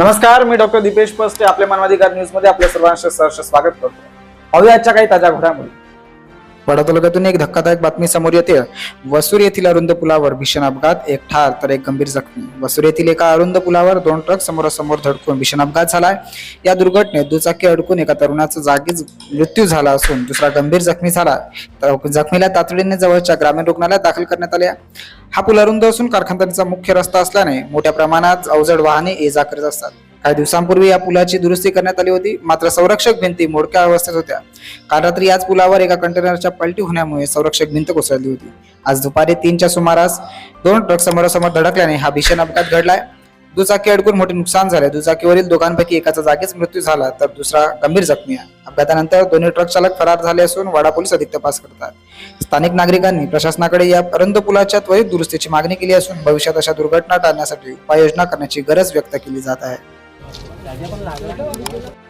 नमस्कार मी doctor Deepesh paste. आपल्या मानवाधिकार न्यूजमध्ये आपल्या सर्वांचे सहर्ष स्वागत करतो. पाहूया आजच्या काही ताज्या घडामोडी. वाडा तालुक्यातून एक धक्कादायक बातमी समोर येते. वसुर येथील अरुंद पुलावर भीषण अपघात एक ठार तर एक गंभीर जखमी. वसुर येथील एका अरुंद पुलावर दोन ट्रक समोरासमोर धडकून भीषण अपघात झालाय. या दुर्घटनेत दुचाकी अडकून एका तरुणाचा जागीच मृत्यू झाला असून दुसरा गंभीर जखमी झाला. तर जखमीला तातडीने जवळच्या ग्रामीण रुग्णालयात दाखल करण्यात आले. हा पूल अरुंद असून कारखानदारीचा मुख्य रस्ता असल्याने मोठ्या प्रमाणात अवजड वाहने ये जा करत असतात. काही दिवसांपूर्वी या पुलाची दुरुस्ती करण्यात आली होती. मात्र संरक्षक भिंती मोडक्या अवस्थेत होत्या. काल रात्री याच पुलावर एका कंटेनरच्या पलटी होण्यामुळे संरक्षक भिंत कोसळली होती. आज दुपारी तीनच्या सुमारास दोन ट्रक समोरासमोर धडकल्याने हा भीषण अपघात घडलाय. दुचाकी अडकून मोठे नुकसान झाले. दुचाकीवरील दोघांपैकी एकाचा जागीच मृत्यू झाला तर दुसरा गंभीर जखमी आहे. अपघातानंतर दोन्ही ट्रक चालक फरार झाले असून वाडा पोलीस अधिक तपास करतात. स्थानिक नागरिकांनी प्रशासनाकडे या अरंद पुलाच्या त्वरित दुरुस्तीची मागणी केली असून भविष्यात अशा दुर्घटना टाळण्यासाठी उपाययोजना करण्याची गरज व्यक्त केली जात आहे. 来，来，来，来，来，来，